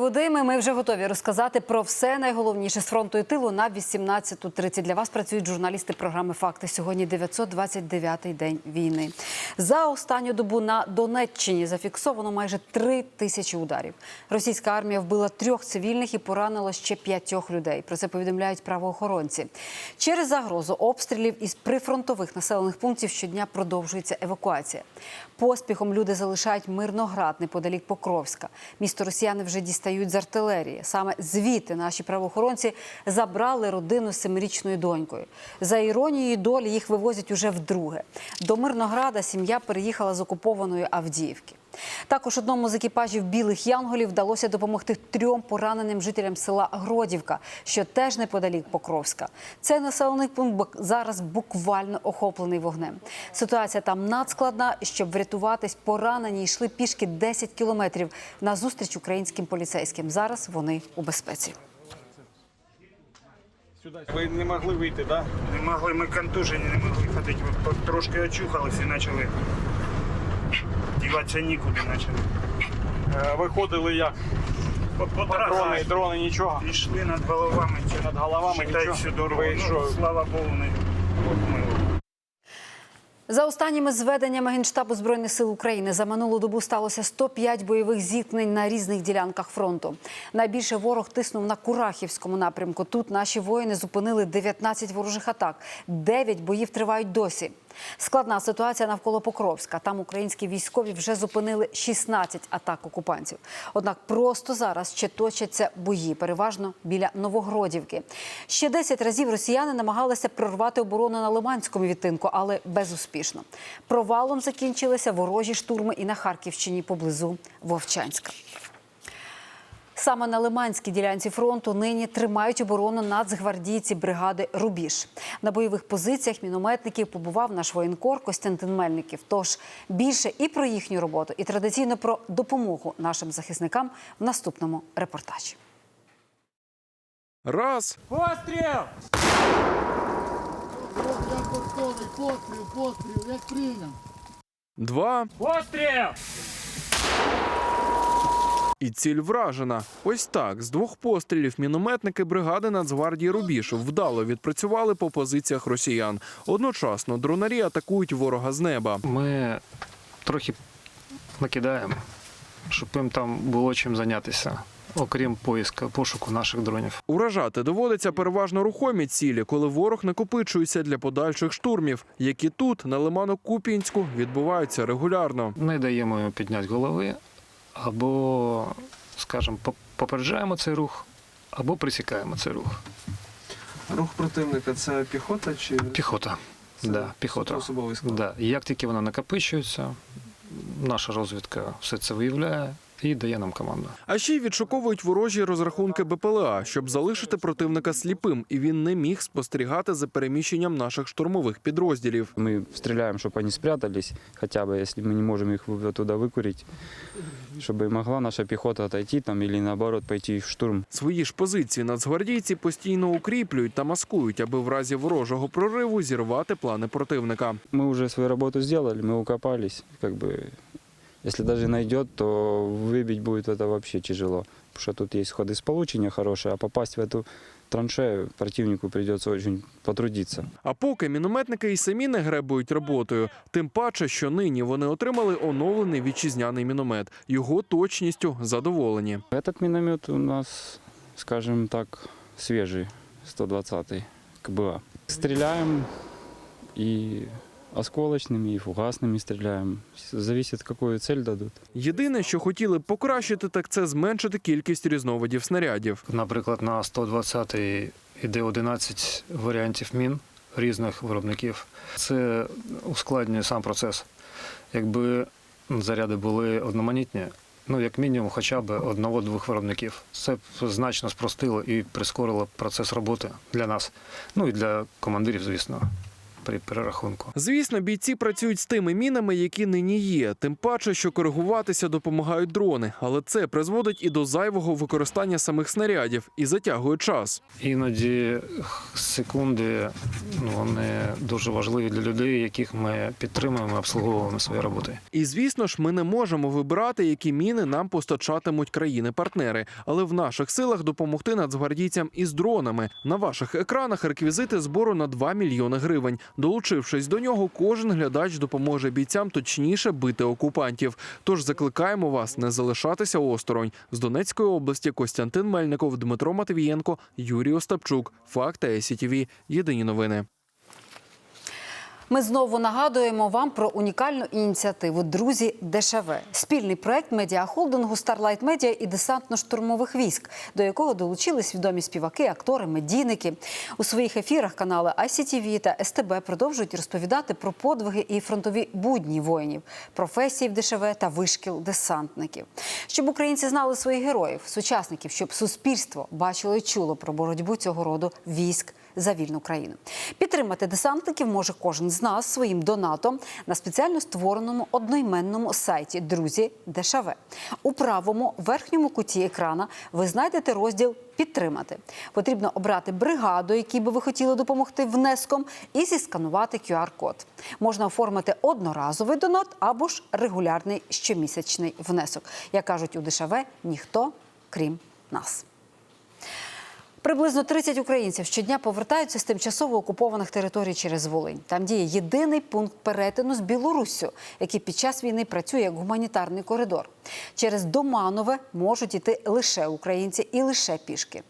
Володимир, ми вже готові розказати про все найголовніше з фронту і тилу на 18.30. Для вас працюють журналісти програми Факти. Сьогодні 929-й день війни. За останню добу на Донеччині зафіксовано майже три тисячі ударів. Російська армія вбила трьох цивільних і поранила ще п'ятьох людей. Про це повідомляють правоохоронці. Через загрозу обстрілів із прифронтових населених пунктів щодня продовжується евакуація. Поспіхом люди залишають Мирноград неподалік Покровська. Місто росіяни вже дістають з артилерії. Саме звідти наші правоохоронці забрали родину з семирічною донькою. За іронією долі їх вивозять уже вдруге. До Мирнограда сім'я переїхала з окупованої Авдіївки. Також одному з екіпажів білих янголів вдалося допомогти трьом пораненим жителям села Гродівка, що теж неподалік Покровська. Цей населений пункт зараз буквально охоплений вогнем. Ситуація там надскладна. Щоб врятуватись, поранені йшли пішки 10 кілометрів на зустріч українським поліцейським. Зараз вони у безпеці. Ви не могли вийти, так? Не могли, ми контужені, не могли ходити. От Трошки очухались і почали. Діватися нікуди почали. Да? Виходили як? По, по Дрони, дорогах дрони, нічого. Пішли над головами. чи Над головами Считай, нічого? всю дорогу. Ви Ну, що? слава Богу, не обмило. За останніми зведеннями Генштабу Збройних сил України за минулу добу сталося 105 бойових зіткнень на різних ділянках фронту. Найбільше ворог тиснув на Курахівському напрямку. Тут наші воїни зупинили 19 ворожих атак. 9 боїв тривають досі. Складна ситуація навколо Покровська. Там українські військові вже зупинили 16 атак окупантів. Однак просто зараз ще точаться бої, переважно біля Новогродівки. Ще 10 разів росіяни намагалися прорвати оборону на Лиманському відтинку, але безуспішно. Провалом закінчилися ворожі штурми і на Харківщині поблизу Вовчанська. Саме на Лиманській ділянці фронту нині тримають оборону нацгвардійці бригади Рубіж. На бойових позиціях мінометників побував наш воєнкор Костянтин Мельників. Тож більше і про їхню роботу, і традиційно про допомогу нашим захисникам в наступному репортажі. Раз, Постріл! Постріл, постріл, як прийняв. два Постріл! І ціль вражена. Ось так з двох пострілів мінометники бригади Нацгвардії Рубіж вдало відпрацювали по позиціях росіян. Одночасно дронарі атакують ворога з неба. Ми трохи накидаємо, щоб їм там було чим зайнятися, окрім поиска, пошуку наших дронів. Уражати доводиться переважно рухомі цілі, коли ворог накопичується для подальших штурмів, які тут, на Лимано-Куп'янську, відбуваються регулярно. Не даємо йому підняти голови, або, скажімо, поп- попереджаємо цей рух, або присікаємо цей рух. Рух противника це піхота чи Піхота. Це да, піхота. особовий склад? Да. І як тільки вона накопичується, наша розвідка все це виявляє і дає нам команду. А ще й відшуковують ворожі розрахунки БПЛА, щоб залишити противника сліпим, і він не міг спостерігати за переміщенням наших штурмових підрозділів. Мы стреляем, чтобы они спрятались, хотя бы, если мы не можем их вы- оттуда выкурить, чтобы могла наша пехота отойти там или наоборот пойти в штурм. Свої ж позиції нацгвардійці постійно укріплюють та маскують, аби в разі ворожого прориву зірвати плани противника. Мы уже свою работу сделали, мы укопались, как бы, если даже найдет, то выбить будет это вообще тяжело, потому что тут есть ходы сполучения хорошие, а попасть в эту траншею противнику придется очень потрудиться. А поки мінометники і самі не гребують роботою, тим паче, що нині вони отримали оновлений вітчизняний міномет. Його точністю задоволені. Этот міномет у нас, скажем так, свежий, 120-й КБА. Стріляємо и осколочными, и фугасными стреляем. Зависит, какую цель дадут. Єдине, що хотіли б покращити, так це зменшити кількість різновидів снарядів. Наприклад, на 120-й іде 11 варіантів мін різних виробників. Це ускладнює сам процес. Якби заряди були одноманітні, ну як мінімум, хоча б одного-двох виробників. Це б значно спростило і прискорило процес роботи для нас, ну і для командирів, звісно. При перерахунку. Звісно, бійці працюють з тими мінами, які нині є. Тим паче, що коригуватися допомагають дрони, але це призводить і до зайвого використання самих снарядів і затягує час. Іноді секунди ну, вони дуже важливі для людей, яких ми підтримуємо, обслуговуємо своєю роботою. І звісно ж, ми не можемо вибирати, які міни нам постачатимуть країни-партнери, але в наших силах допомогти нацгвардійцям із дронами. На ваших екранах реквізити збору на 2 мільйони гривень. Долучившись до нього, кожен глядач допоможе бійцям точніше бити окупантів. Тож закликаємо вас не залишатися осторонь. З Донецької області Костянтин Мельников, Дмитро Матвієнко, Юрій Остапчук. Факти СІТВ. Єдині новини. Ми знову нагадуємо вам про унікальну ініціативу Друзі ДШВ спільний проект медіахолдингу Starlight Media і десантно-штурмових військ, до якого долучились відомі співаки, актори, медійники. У своїх ефірах канали ICTV та СТБ продовжують розповідати про подвиги і фронтові будні воїнів, професії в ДШВ та вишкіл десантників. Щоб українці знали своїх героїв, сучасників, щоб суспільство бачило і чуло про боротьбу цього роду військ за вільну країну. Підтримати десантників може кожен з нас своїм донатом на спеціально створеному одноіменному сайті Друзі ДШВ. У правому верхньому куті екрана ви знайдете розділ Підтримати. Потрібно обрати бригаду, якій би ви хотіли допомогти внеском, і зісканувати QR-код. Можна оформити одноразовий донат або ж регулярний щомісячний внесок. Як кажуть у ДШВ, ніхто крім нас. Приблизно 30 українців щодня повертаються з тимчасово окупованих територій через Волинь. Там діє єдиний пункт перетину з Білоруссю, який під час війни працює як гуманітарний коридор. Через Доманове можуть іти лише українці і лише пішки.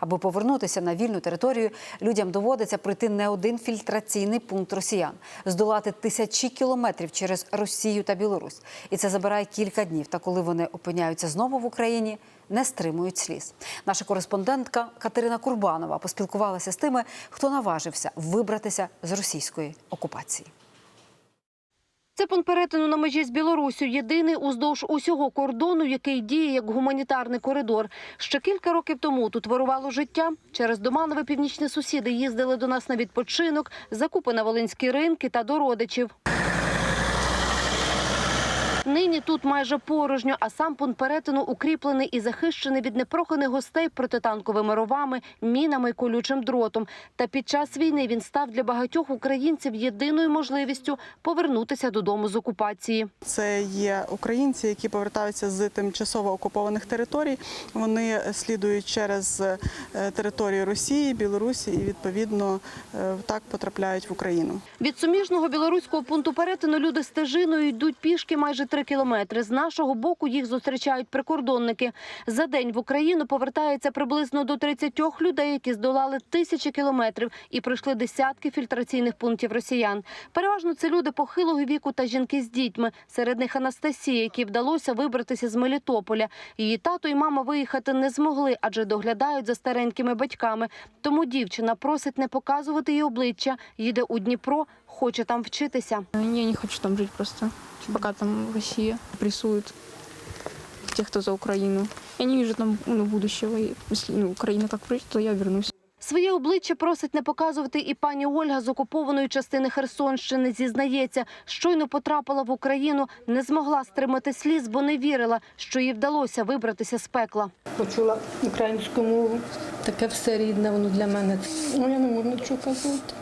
Аби повернутися на вільну територію, людям доводиться пройти не один фільтраційний пункт росіян, здолати тисячі кілометрів через Росію та Білорусь. І це забирає кілька днів. Та коли вони опиняються знову в Україні, не стримують сліз. Наша кореспондентка Катерина Курбанова поспілкувалася з тими, хто наважився вибратися з російської окупації. Це пункт перетину на межі з Білоруссю, єдиний уздовж усього кордону, який діє як гуманітарний коридор. Ще кілька років тому тут вирувало життя. Через Доманове північні сусіди їздили до нас на відпочинок, закупи на волинські ринки та до родичів. Нині тут майже порожньо, а сам пункт перетину укріплений і захищений від непроханих гостей протитанковими ровами, мінами і колючим дротом. Та під час війни він став для багатьох українців єдиною можливістю повернутися додому з окупації. Це є українці, які повертаються з тимчасово окупованих територій. Вони слідують через е, територію Росії, Білорусі і відповідно е, так потрапляють в Україну. Від суміжного білоруського пункту перетину люди стежиною йдуть пішки майже три кілометри. З нашого боку їх зустрічають прикордонники. За день в Україну повертається приблизно до 30 людей, які здолали тисячі кілометрів і пройшли десятки фільтраційних пунктів росіян. Переважно це люди похилого віку та жінки з дітьми. Серед них Анастасія, якій вдалося вибратися з Мелітополя. Її тато і мама виїхати не змогли, адже доглядають за старенькими батьками. Тому дівчина просить не показувати її обличчя. Їде у Дніпро, хоче там вчитися. Я не хочу там жить просто, пока там Россия прессует тех, кто за Украину. Я не вижу там ну, будущего. Если ну, Украина как пройдет, то я вернусь. Своє обличчя просить не показувати і пані Ольга з окупованої частини Херсонщини. Зізнається, щойно потрапила в Україну, не змогла стримати сліз, бо не вірила, що їй вдалося вибратися з пекла. Почула українську мову. Таке все рідне, воно для мене. Ну, я не можу нічого казати.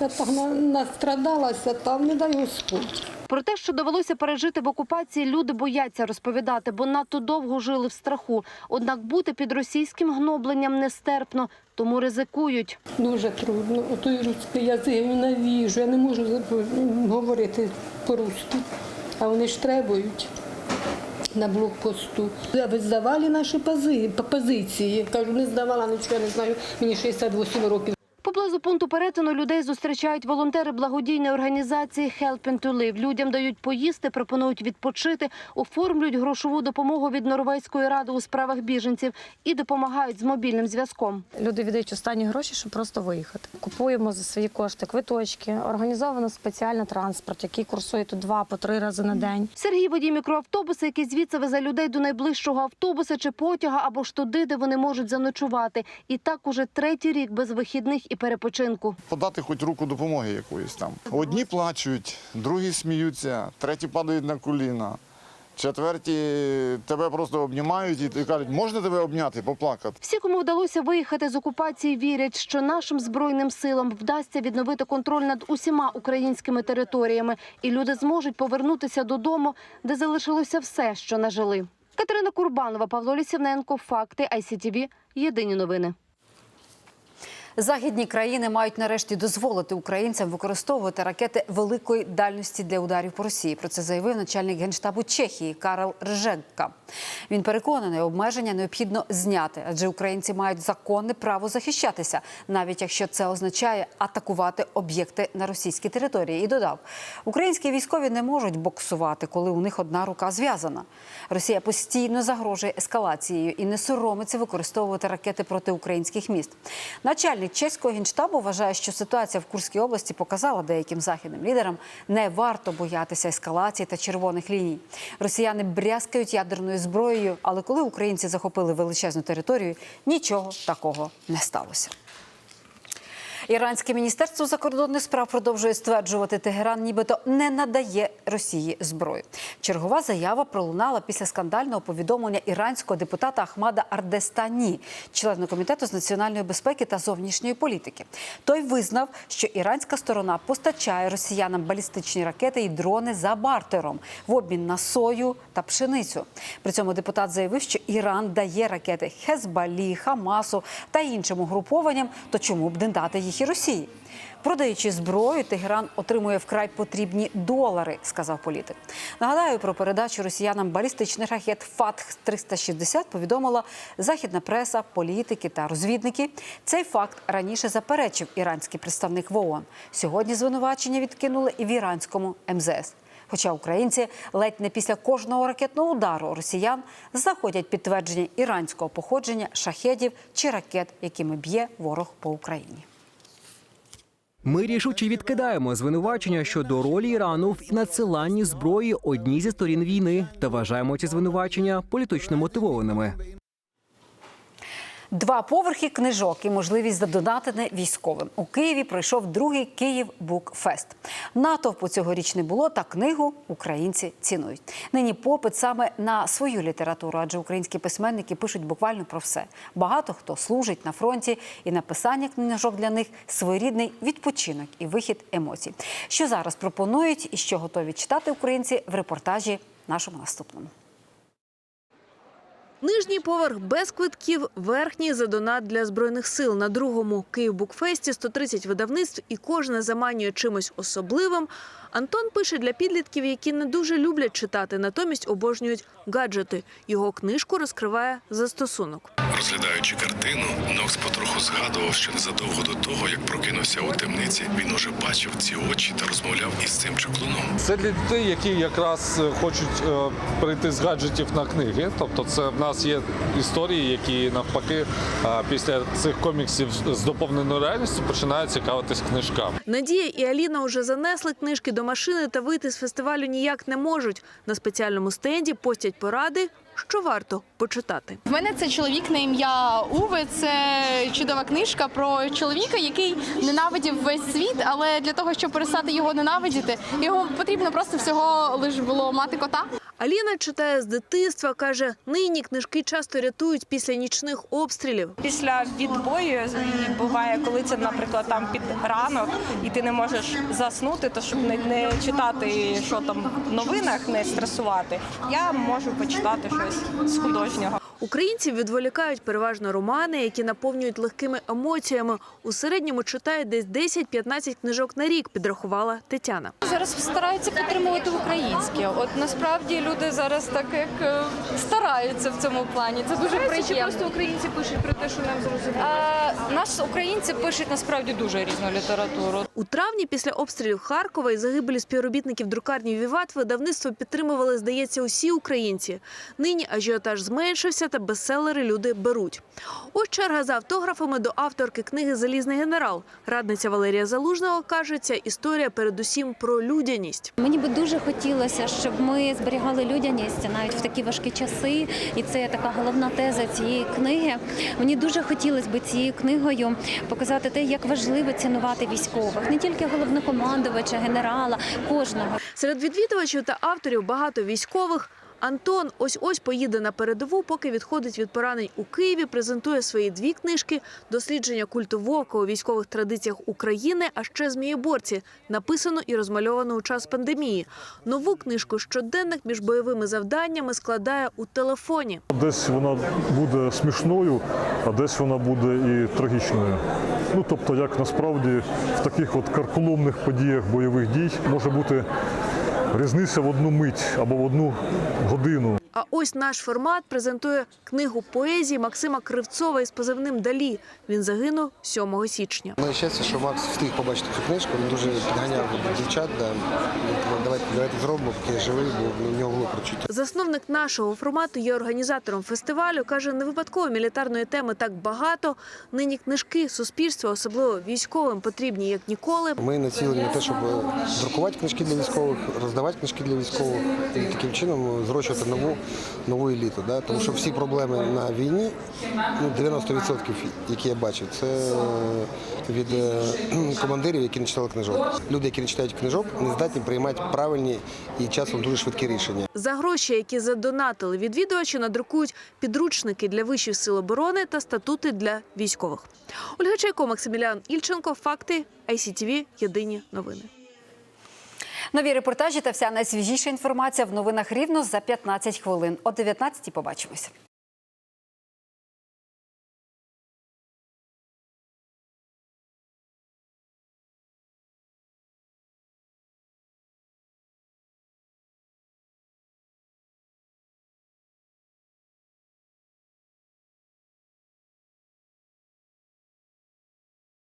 Я так настрадалася там, не дай Господь. Про те, що довелося пережити в окупації, люди бояться розповідати, бо надто довго жили в страху. Однак бути під російським гнобленням нестерпно, тому ризикують. Дуже трудно. Отой русський язик я ненавіжу. Я не можу говорити по-русски. А вони ж требують на блокпосту. Ви здавали наші пози- позиції. Кажу, не здавала, нічого не знаю. Мені 68 років. Поблизу пункту перетину людей зустрічають волонтери благодійної організації Helping to Live. Людям дають поїсти, пропонують відпочити, оформлюють грошову допомогу від Норвезької ради у справах біженців і допомагають з мобільним зв'язком. Люди віддають останні гроші, щоб просто виїхати. Купуємо за свої кошти квиточки, організовано спеціальний транспорт, який курсує тут два по три рази на день. Сергій водій мікроавтобуса, який звідси везе людей до найближчого автобуса чи потяга або ж туди, де вони можуть заночувати. І так уже третій рік без вихідних і перепочинку. подати хоч руку допомоги якоїсь там. Одні плачуть, другі сміються, треті падають на коліна. Четверті тебе просто обнімають і кажуть, можна тебе обняти, поплакати. Всі, кому вдалося виїхати з окупації, вірять, що нашим збройним силам вдасться відновити контроль над усіма українськими територіями, і люди зможуть повернутися додому, де залишилося все, що нажили. Катерина Курбанова, Павло Лісівненко, факти ICTV, Єдині новини. Західні країни мають нарешті дозволити українцям використовувати ракети великої дальності для ударів по Росії. Про це заявив начальник генштабу Чехії Карл Ржегка. Він переконаний, обмеження необхідно зняти, адже українці мають законне право захищатися, навіть якщо це означає атакувати об'єкти на російській території. І додав, українські військові не можуть боксувати, коли у них одна рука зв'язана. Росія постійно загрожує ескалацією і не соромиться використовувати ракети проти українських міст. Начальник чеського генштабу вважає, що ситуація в Курській області показала деяким західним лідерам не варто боятися ескалації та червоних ліній. Росіяни брязкають ядерною зброєю, але коли українці захопили величезну територію, нічого такого не сталося. Іранське міністерство закордонних справ продовжує стверджувати, Тегеран нібито не надає Росії зброю. Чергова заява пролунала після скандального повідомлення іранського депутата Ахмада Ардестані, члена комітету з національної безпеки та зовнішньої політики. Той визнав, що іранська сторона постачає росіянам балістичні ракети і дрони за бартером в обмін на сою та пшеницю. При цьому депутат заявив, що Іран дає ракети Хезбалі, Хамасу та іншим угрупованням, то чому б не дати їх і Росії? Продаючи зброю, Тегеран отримує вкрай потрібні долари, сказав політик. Нагадаю, про передачу росіянам балістичних ракет ФАТХ-360 повідомила західна преса, політики та розвідники. Цей факт раніше заперечив іранський представник в ООН. Сьогодні звинувачення відкинули і в іранському МЗС. Хоча українці ледь не після кожного ракетного удару росіян знаходять підтвердження іранського походження шахедів чи ракет, якими б'є ворог по Україні. Ми рішуче відкидаємо звинувачення щодо ролі Ірану в надсиланні зброї одній зі сторін війни та вважаємо ці звинувачення політично мотивованими. Два поверхи книжок і можливість задонатити військовим. У Києві пройшов другий Київ Букфест. Натовпу цьогоріч не було, та книгу українці цінують. Нині попит саме на свою літературу, адже українські письменники пишуть буквально про все. Багато хто служить на фронті, і написання книжок для них своєрідний відпочинок і вихід емоцій. Що зараз пропонують і що готові читати українці в репортажі нашому наступному. Нижній поверх без квитків, верхній за донат для збройних сил. На другому Київбукфесті 130 видавництв і кожне заманює чимось особливим. Антон пише для підлітків, які не дуже люблять читати, натомість обожнюють гаджети. Його книжку розкриває застосунок. Розглядаючи картину, Нокс потроху згадував, що незадовго до того, як прокинувся у темниці, він уже бачив ці очі та розмовляв із цим чаклуном. Це для дітей, які якраз е, хочуть е, перейти з гаджетів на книги. Тобто, це в нас є історії, які навпаки е, після цих коміксів з доповненою реальністю починають цікавитись книжками. Надія і Аліна уже занесли книжки до машини та вийти з фестивалю ніяк не можуть. На спеціальному стенді постять поради, що варто почитати. В мене це чоловік на ім'я Уве. Це чудова книжка про чоловіка, який ненавидів весь світ, але для того, щоб перестати його ненавидіти, його потрібно просто всього лиш було мати кота. Аліна читає з дитинства, каже, нині книжки часто рятують після нічних обстрілів. Після відбою буває, коли це, наприклад, там під ранок, і ти не можеш заснути, то щоб не, не читати, що там в новинах, не стресувати. Я можу почитати з художнього. Українців відволікають переважно романи, які наповнюють легкими емоціями. У середньому читають десь 10-15 книжок на рік, підрахувала Тетяна. Зараз стараються підтримувати українське. От насправді люди зараз так як е, стараються в цьому плані. Це дуже приємно. Чи просто українці пишуть про те, що нам зрозуміло? А, нас українці пишуть насправді дуже різну літературу. У травні після обстрілів Харкова і загибелі співробітників друкарні Віват видавництво підтримували, здається, усі українці. Нині ажіотаж зменшився. Та бестселери люди беруть. Ось черга за автографами до авторки книги Залізний генерал. Радниця Валерія Залужного каже, ця історія передусім про людяність. Мені би дуже хотілося, щоб ми зберігали людяність навіть в такі важкі часи, і це така головна теза цієї книги. Мені дуже хотілося б цією книгою показати те, як важливо цінувати військових, не тільки головнокомандувача, генерала, кожного. Серед відвідувачів та авторів багато військових. Антон ось ось поїде на передову, поки відходить від поранень у Києві. Презентує свої дві книжки: дослідження культу вовка у військових традиціях України, а ще змієборці, написано і розмальовано у час пандемії. Нову книжку щоденник між бойовими завданнями складає у телефоні. Десь вона буде смішною, а десь вона буде і трагічною. Ну тобто, як насправді в таких от карколомних подіях бойових дій може бути різниця в одну мить або в одну годину. А ось наш формат презентує книгу поезії Максима Кривцова із позивним Далі. Він загинув 7 січня. Моє щастя, що Макс встиг побачити цю книжку. Він дуже підганяв дівчат. Да. Давайте, давайте зробимо, поки я живий, бо в нього було прочуття. Засновник нашого формату є організатором фестивалю. каже, не випадково мілітарної теми так багато. Нині книжки суспільства, особливо військовим, потрібні як ніколи. Ми націлені на те, щоб друкувати книжки для військових, роздавати книжки для військових і таким чином зрощувати нову нову еліту. Да? Тому що всі проблеми на війні, ну 90% які я бачив, це від е, командирів, які не читали книжок. Люди, які не читають книжок, не здатні приймати правильні і часом дуже швидкі рішення. За гроші, які задонатили відвідувачі, надрукують підручники для вищих сил оборони та статути для військових. Ольга Чайко, Максимілян Ільченко. Факти ICTV. Єдині новини. Нові репортажі та вся найсвіжіша інформація в новинах рівно за 15 хвилин. О 19 побачимося.